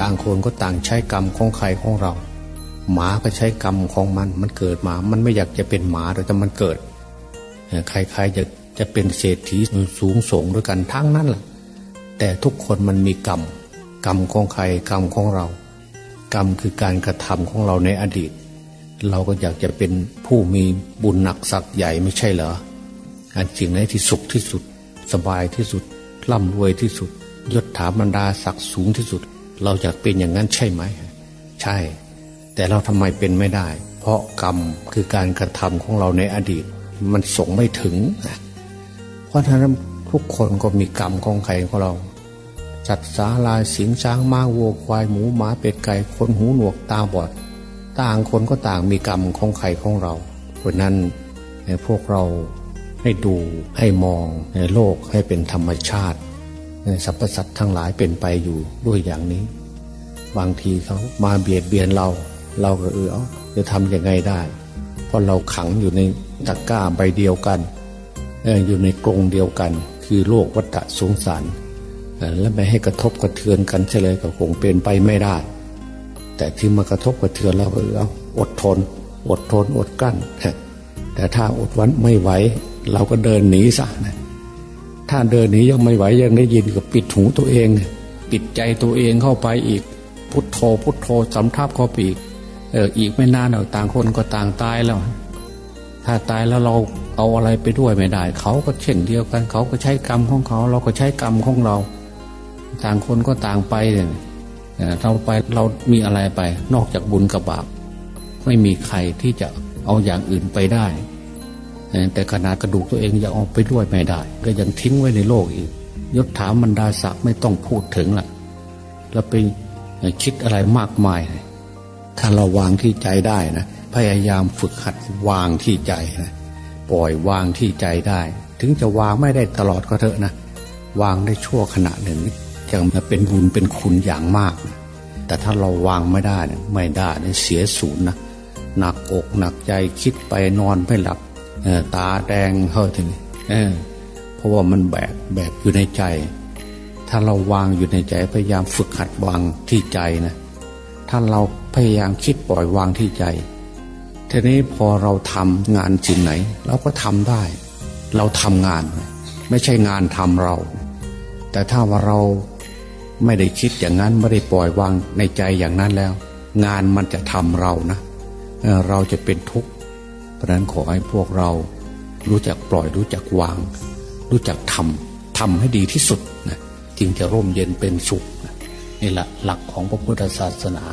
ต่างคนก็ต่างใช้กรรมของใครของเรา หมาก็ใช้กรรมของมัน มันเกิดมา มันไม่อยากจะเป็นหมาแต่มันเกิดใครๆจะจะเป็นเศรษฐีสูงส่งด้วยกันทั้งนั้นแหละแต่ทุกคนมันมีกรรม กรรมของใครกรรมของเรา กรรมคือการกระทำของเราในอดีต เราก็อยากจะเป็นผู้มีบุญหนักสักใหญ่ไม่ใช่เหรออันจริงไหนที่สุขที่สุด สบายที่สุดร่ำรวยที่สุดยศถาบรรดาศักดิ์สูงที่สุด เราอยากเป็นอย่างนั้นใช่ไหม ใช่ แต่เราทำไมเป็นไม่ได้ เพราะกรรมคือการกระทำของเราในอดีต มันส่งไม่ถึง เพราะฉะนั้นทุกคนก็มีกรรมของใครของเราจัดสาลาสิงช้างม้าวัวควายหมูหมาเป็ดไก่คนหูหนวกตาบอด ต่างคนก็ต่างมีกรรมของใครของเรา เพราะนั้นพวกเราให้ดูให้มองในโลกให้เป็นธรรมชาติ สรรพสัตว์ทั้งหลายเป็นไปอยู่ด้วยอย่างนี้ บางทีเขามาเบียดเบียนเรา เราก็เออจะทำยังไงได้ เพราะเราขังอยู่ในตะกร้าใบเดียวกันอยู่ในกรงเดียวกัน คือโลกวัฏสงสารและไม่ให้กระทบกระเทือนกันเฉลยก็คงเป็นไปไม่ได้ แต่ที่มากระทบกระเทือนเราเอออดทน อดทนอดกั้นแต่ถ้าอดวันไม่ไหว เราก็เดินหนีซะนะ ถ้าเดินหนียังไม่ไหวยังได้ยินก็ปิดหูตัวเอง ปิดใจตัวเองเข้าไปอีก พุทโธพุทโธสำทับเข้าไปอีกเอออีกไม่นานเราต่างคนก็ต่างตายแล้ว ถ้าตายแล้วเราเอาอะไรไปด้วยไม่ได้ เขาก็เช่นเดียวกัน เขาก็ใช้กรรมของเขา เราก็ใช้กรรมของเรา ต่างคนก็ต่างไปเนี่ยเราไปเรามีอะไรไป นอกจากบุญกับบาป ไม่มีใครที่จะเอาอย่างอื่นไปได้ แต่ขนาดกระดูกตัวเองยังเอาไปด้วยไม่ได้ ก็ยังทิ้งไว้ในโลกอีกยศถาบรรดาศักดิ์ไม่ต้องพูดถึงละแล้วไปคิดอะไรมากมาย ถ้าเราวางที่ใจได้นะพยายามฝึกหัดวางที่ใจนะปล่อยวางที่ใจได้ ถึงจะวางไม่ได้ตลอดก็เถอะนะวางได้ชั่วขณะหนึ่งจะมาเป็นบุญเป็นคุณอย่างมากนะแต่ถ้าเราวางไม่ได้นี่ยไม่ได้เสียศูนย์นะหนักอกหนักใจคิดไปนอนไม่หลับ ตาแดงเฮ้ยทีนี้เพราะว่ามันแบกแบกอยู่ในใจ ถ้าเราวางอยู่ในใจพยายามฝึกหัดวางที่ใจนะถ้าเราพยายามคิดปล่อยวางที่ใจทีนี้พอเราทำงานสิ่งไหน เราก็ทำได้ เราทำงาน ไม่ใช่งานทำเรา แต่ถ้าว่าเราไม่ได้คิดอย่างนั้นไม่ได้ปล่อยวางในใจอย่างนั้นแล้ว งานมันจะทำเรานะเราจะเป็นทุกข์ เพราะนั้นขอให้พวกเรารู้จักปล่อยรู้จักวาง รู้จักทำทำให้ดีที่สุดนะจึงจะร่มเย็นเป็นสุขนี่แหละหลักของพระพุทธศาสนา